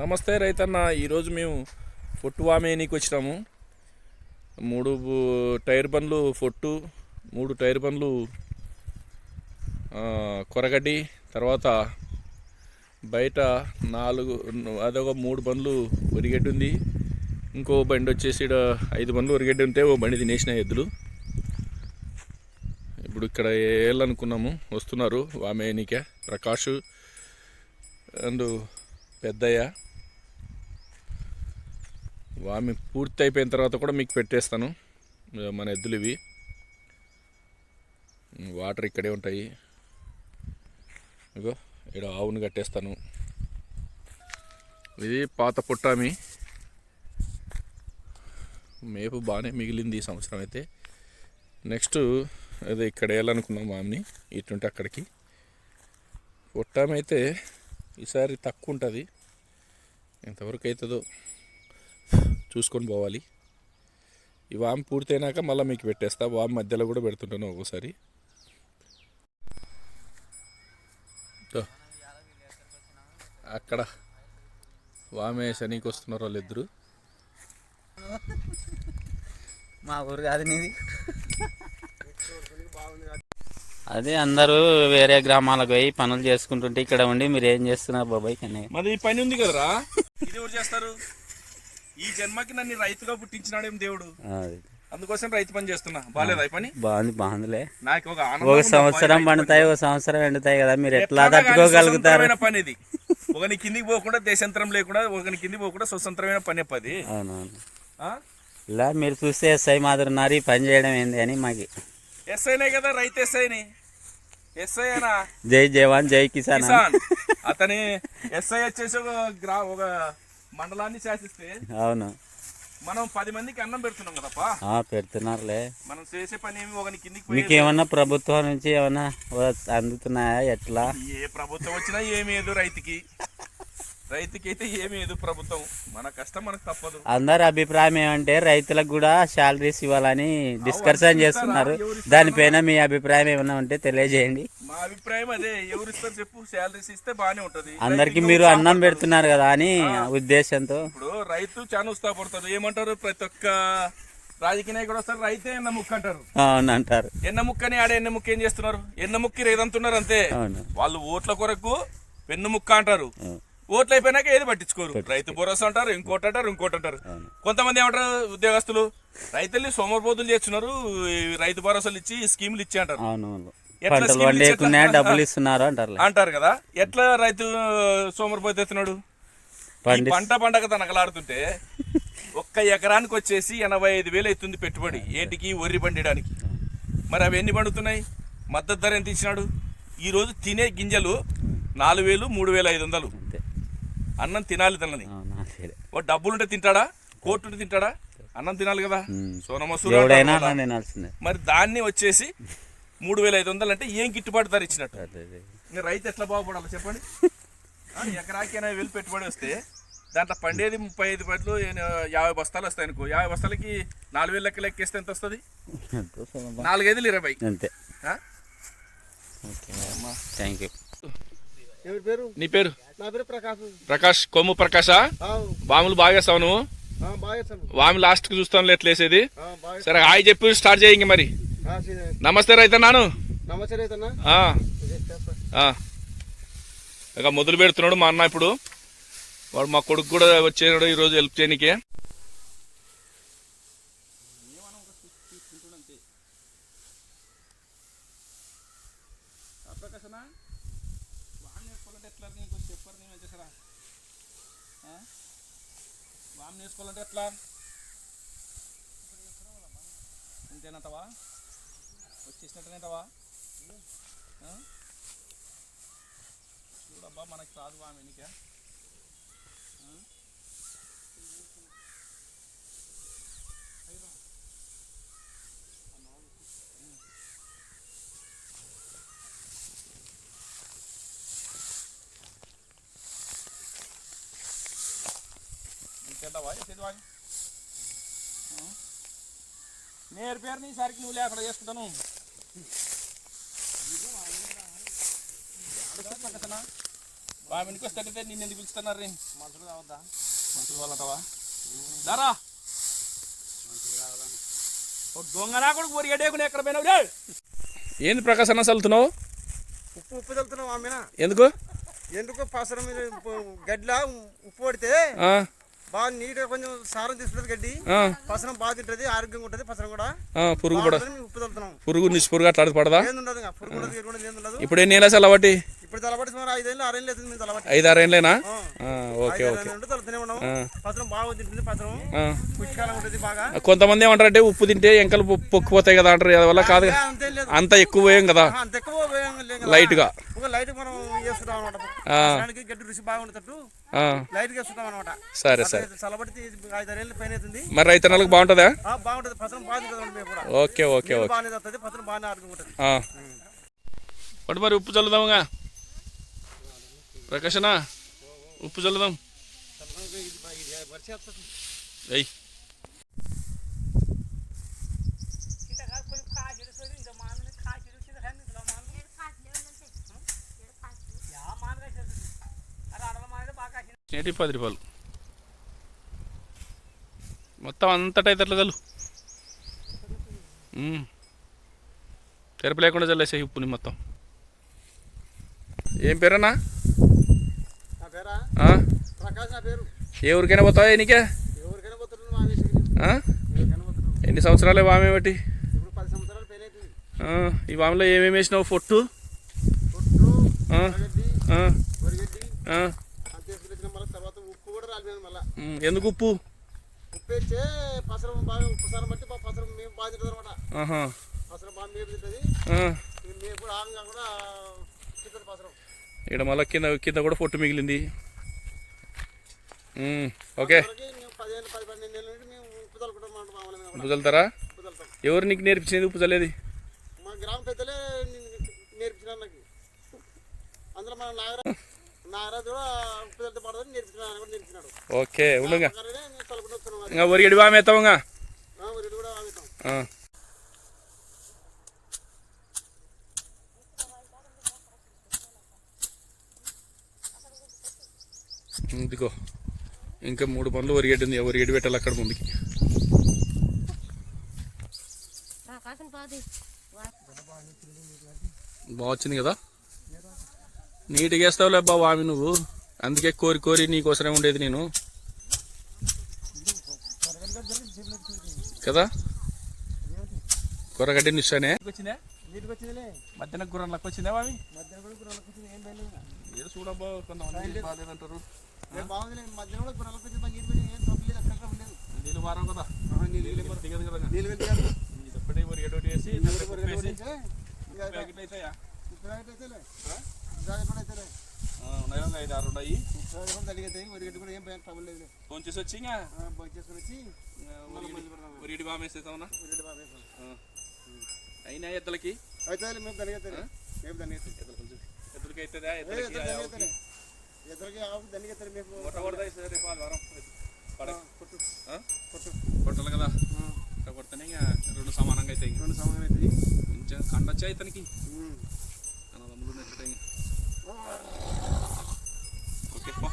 నమస్తే రైతన్న ఈరోజు మేము పొట్టు వామేనికి వచ్చినాము. మూడు టైర్ బండ్లు పొట్టు మూడు టైర్ బండ్లు కొరగడ్డి తర్వాత బయట నాలుగు అదొక మూడు బండ్లు ఒరిగడ్డి ఉంది. ఇంకో బండి వచ్చేసి ఈడ ఐదు బండ్లు ఒరిగడ్డి ఉంటే ఓ బండి తినేసిన ఎద్దులు. ఇప్పుడు ఇక్కడ వేయాలనుకున్నాము వస్తున్నారు వామేనికే ప్రకాష్ అండ్ పెద్దయ్య. వామి పూర్తి అయిపోయిన తర్వాత కూడా మీకు పెట్టేస్తాను. మన ఎద్దులు ఇవి. వాటర్ ఇక్కడే ఉంటాయి. ఇగో ఇక్కడ ఆవును కట్టేస్తాను. ఇది పాత పుట్టామి. మేపు బాగానే మిగిలింది ఈ సంవత్సరం అయితే. నెక్స్ట్ అదే ఇక్కడ వేయాలనుకున్నాం వామిని ఇటుంటే అక్కడికి. పుట్టామి అయితే ఈసారి తక్కువ ఉంటుంది ఎంతవరకు అవుతుందో చూసుకొని పోవాలి. ఈ వామ్ పూర్తయినాక మళ్ళీ మీకు పెట్టేస్తా. వామ్ మధ్యలో కూడా పెడుతుంటాను ఒక్కోసారి. అక్కడ వామే శనికి వస్తున్నారు వాళ్ళిద్దరు. మా ఊరు కాదు నీది. అదే అందరూ వేరే గ్రామాలకు పోయి పనులు చేసుకుంటుంటే ఇక్కడ ఉండి మీరు ఏం చేస్తున్నారు బాబాయ్? మరి ఈ పని ఉంది కదరా? ఇది ఎవరు చేస్తారు? ఈ జన్మకి నన్ను రైతుగా పుట్టించినాడేం దేవుడు? అది. అందుకోసం రైతు పని చేస్తున్నా. బాగాలేదా పని? బాగుంది బాగుందిలే. నాకు ఒక సంవత్సరం పండుతాయి ఒక సంవత్సరం ఎండుతాయి కదా మీరు ఎట్లా తట్టుకోగలుగుతారు? పని ఇది. ఒకని కిందికి పోకుండా దేశంతరం లేకుండా ఒకని కిందికి పోకుండా స్వతంత్రమైన పని అవునవును. ఆ? ఇలా మీరు చూస్తే ఎస్ఐ మాదిరి ఈ పని చేయడం ఏంది అని మాకు. ఎస్ఐనే కదా రైతు ఎస్ఐని. ఎస్ఐ అనా? జై జవాన్ జై. కిసాన్. అతని ఎస్ఐ వచ్చేసి ఒక గ్రా ఒక మండలాన్ని శాసిస్తే అవును. మనం పది మందికి అన్నం పెడుతున్నాం కదప్పా. ఆ, పెడుతున్నారులే. మనం చేసే పని ఏమి ఒకని కిందికి మీకు ఏమన్నా ప్రభుత్వం నుంచి ఏమన్నా అందుతున్నాయా ఎట్లా? ఏ ప్రభుత్వం వచ్చినా ఏమి ఏదు రైతుకి. రైతుకి అయితే ఏమి ఏదు ప్రభుత్వం. మన కష్టం మనకు తప్పదు. అందరి అభిప్రాయం ఏమంటే రైతులకు కూడా శాలరీస్ ఇవ్వాలని డిస్కషన్ చేస్తున్నారు. దానిపైన మీ అభిప్రాయం ఏమైనా ఉంటే తెలియజేయండి. మా అభిప్రాయం అదే. ఎవరు ఇస్తారు చెప్పు? శాలరీస్ ఇస్తే బాగానే ఉంటది. అందరికి మీరు అన్నం పెడుతున్నారు కదా అని ఉద్దేశంతో. ఇప్పుడు రైతు చాలా ఉత్సాహపడతారు ఏమంటారు? ప్రతి ఒక్క రాజకీయ నాయకుడు వస్తారు రైతే ఎన్న ముక్క అంటారు. అవును అంటారు ఎన్న ముక్కని ఆడ ఎన్న ముక్క ఏం చేస్తున్నారు? ఎన్న ముక్కి రేదంతున్నారు అంతే. వాళ్ళు ఓట్ల కొరకు వెన్ను ముక్క అంటారు. ఓట్లు అయిపోయినాక ఏది పట్టించుకోరు. రైతు భరోసా అంటారు ఇంకోటి అంటారు ఇంకోటి అంటారు. కొంతమంది ఏమంటారు ఉద్యోగస్తులు రైతుల్ని సోమరిపోతులు చేస్తున్నారు ఈ రైతు భరోసాలు ఇచ్చి స్కీములు ఇచ్చి అంటారు? డబ్బులు ఇస్తున్నారు అంటారు అంటారు కదా. ఎట్లా రైతు సోమరిపోతు ఎత్తున్నాడు పంట పండగ తనకలాడుతుంటే ఒక్క ఎకరానికి వచ్చేసి ఎనభై ఐదు వేలు అవుతుంది పెట్టుబడి ఏంటికి? వరి పండించడానికి మరి అవి ఎన్ని పండుతున్నాయి? మద్దతు ధర ఎంత ఇచ్చినాడు? ఈరోజు తినే గింజలు నాలుగు వేలు మూడు వేల ఐదు వందలు. అన్నం తినాలి అదే. ఓ డబ్బులుంటే తింటాడా? కోర్టుంటే తింటాడా? అన్నం తినాలి కదా. సోనమసూరు మరి దాన్ని వచ్చేసి మూడు వేల ఐదు వందలు అంటే ఏం గిట్టుబాటు ధర ఇచ్చినట్టు? రైతు ఎట్లా బాగుపడాలి చెప్పండి? ఆ, ఎకరాకి ఎనభై వేలు పెట్టుబడి వస్తే దాంట్లో పండేది ముప్పై ఐదు పట్లు యాభై బస్తాలు వస్తాయి అనుకో. యాభై బస్తాలకి నాలుగు వేలు లెక్క లెక్కేస్తే ఎంత వస్తుంది. నాలుగైదులు ఇరవై. అంతే. ఆ? ఓకే. థ్యాంక్ యూ ఎవరి పేరు? నీ పేరు? నా పేరు ప్రకాశ్. ప్రకాష్ కొమ్ము ప్రకాశ? ఆ, వాములు బాగా వేస్తావు నువ్వు? చేస్తాను వామి లాస్ట్కి చూస్తాను ఎట్లా వేసేది? ఆ, బాగా సరే హాయ్ చెప్పి స్టార్ట్ చేయి ఇంక మరి. నమస్తే రైతు నాను. నమస్తే రైతన్నా. ఇక మొదలు పెడుతున్నాడు మా అన్న ఇప్పుడు. వాడు మా కొడుకు కూడా వచ్చేనాడు ఈరోజు హెల్ప్ చేయనికే. నేను వేసుకోవాలంటే ఎట్లా నీకు చెప్పరు నేను చేసారా వామ్ వేసుకోవాలంటే ఎట్లా అంతేనంటవా వచ్చేసినట్టనేటవా చూడబ్బా మనకి రాదు వామ్ ఎన్నిక చేసేది వాగి నేర్పేరు నీ సరికి నువ్వు లేకుండా చేసుకుంటాను. వామినికి వస్తే నిన్ను ఎందుకు పిలుస్తున్నారు రే? మనుషులు కావద్దా? మనుషులు వాళ్ళటవా? దారా. ఓ దొంగ నా కొడుకు ఊరి ఎడేకుని ఎక్కడ పోయినావు? రే ఏంది ప్రకాశ్ అన్న చల్లుతున్నావు? ఉప్పు ఉప్పు చల్లుతున్నాం ఆమెన ఎందుకు? ఎందుకు పసరం ఉప్పు- గడ్డిలా ఉప్పు పడితే? ఆ, బాగా నీట్గా కొంచెం సారం తీసుకుంటుంది గడ్డి. పసరం బాగా తింటది ఆరోగ్యంగా ఉంటుంది పసరం కూడా. పురుగు పడ పురుగు నిసి పురుగు అట్లా పడదా? పురుగు ఉండదు ఎరుగు ఉండదు ఏంది ఉండదు ఇప్పుడు ఎన్ని నెలలు చల్లబట్టి ఇప్పుడు తలబట్టి సుమారు ఐదేళ్ళు ఆరేళ్ళు అవుతుంది మేము తలబట్టి ఐదు ఓకే. ఓకే బాగా తింటుంది ఉంటుంది బాగా. కొంతమంది ఏమంటారంటే ఉప్పు తింటే ఎంకలు పొక్కిపోతాయి కదా అంటారు అది వల్ల కాదు అంతేం లేదు. అంత ఎక్కువ ఏం కదా. అంత ఎక్కువ వేయం లేదు. లైట్గా. ఒక లైట్ మనం అనమాట గడ్డి రుచి బాగుండేటట్టు లైట్గా అనమాట సరే సరే. చల్లబడితే ఐదారేళ్ళ పైన అవుతుంది. మరి రైతన్నలకు బాగుంటుందా? ఆ, బాగుంటుంది. Okay okay okay. బాగానే వస్తుంది మరి ఉప్పు చల్లుదాముగా. ప్రకాశనా ఉప్పు చల్లుదాం. అయ్యి నేటి పది రూపాయలు. మొత్తం అంతటా అయితే చల్లు? తెరపు లేకుండా చల్లేసే ఉప్పుని మొత్తం. ఏం పేరన్నా నా పేరా ఆ? ప్రకాష్ నా పేరు ఏ ఊరికైనా పోతావా నీకే ఎన్ని సంవత్సరాలే వామే బట్టి? ఈ వామిలో ఏమేమి వేసినావు? పొట్టు? ఎందుకు ఉప్పు? ఇక్కడ మళ్ళీ కింద కింద కూడా పొట్టు మిగిలింది. ఓకే వరకు మేము. పదిహేను పది పన్నెండు ఏళ్ళ నుండి మేము ఉప్పు చల్లుకుంటాం అన్నమాట మామూలుగా మేము కూడా. ఉప్పు చల్లుతారా ఉప్పు చల్లుతాం ఎవరు నీకు నేర్పించింది ఉప్పు చల్లేది మా గ్రామ పెద్దలే నేర్పించినారు నాకు. అందులో మన నాగరా నాగరాజు కూడా చల్లితే పడదని కూడా నేర్పించినాడు. ఓకే ఉండుగా. ఇంకా ఒరిగడి ఆ, ఉరిటి కూడా ఆ. ఇదిగో ఇంకా మూడు పనులు ఒరిగడ్డి ఉంది ఒరిగడ్డి పెట్టాలి అక్కడ ముందుకి. బాగా వచ్చింది కదా? నీట్గా వేస్తావులే అబ్బా వామి నువ్వు? అందుకే కోరి కోరి నీకోసమే ఉండేది నేను. కదా? కూరగడ్డి నిస్తానే వచ్చిందా నీటికి వచ్చిందిలే. మధ్యాహ్నం గుర్రం లెక్క వచ్చిందా వామి? మధ్యాహ్నం కూడా ఇప్పుడు నెలకు వచ్చింది ఏం బయలు ఏదో చూడబ్బా కొంతమంది బాగాలేదంటారు నీళ్ళు వారం కదా? దిగదు కదా? ఒక్కటే మరి ఉప్పు వేసి ప్యాకెట్ అవుతాయా కదా, ఐదు ఆరు ఉన్నాయి. ఉప్పు కూడా తగ్గితే వరిగడ్డి కూడా ఏం భయం ట్రబుల్ లేదు. ఫోన్ చేసి వచ్చి ఒరిడి బాగా వేసేస్తామన్నా అయినా ఎద్దలకి? అయితే మేము దానికి మేము దానికి ఎద్దులకి అవుతుందా ఇద్దరు ఇద్దరికి ఆవు. దానికి అయితే మేము కొట్ట కొడతాయి సార్ రేపు కొట్టు? కొట్టు. కొట్టాలి కదా? కొడితేనే ఇంకా రెండు సమానంగా అవుతాయి ఇంకా. రెండు సమానం అవుతాయి కొంచెం కండొచ్చా ఇతనికి. అన్నదమ్ములు ఓకే పో.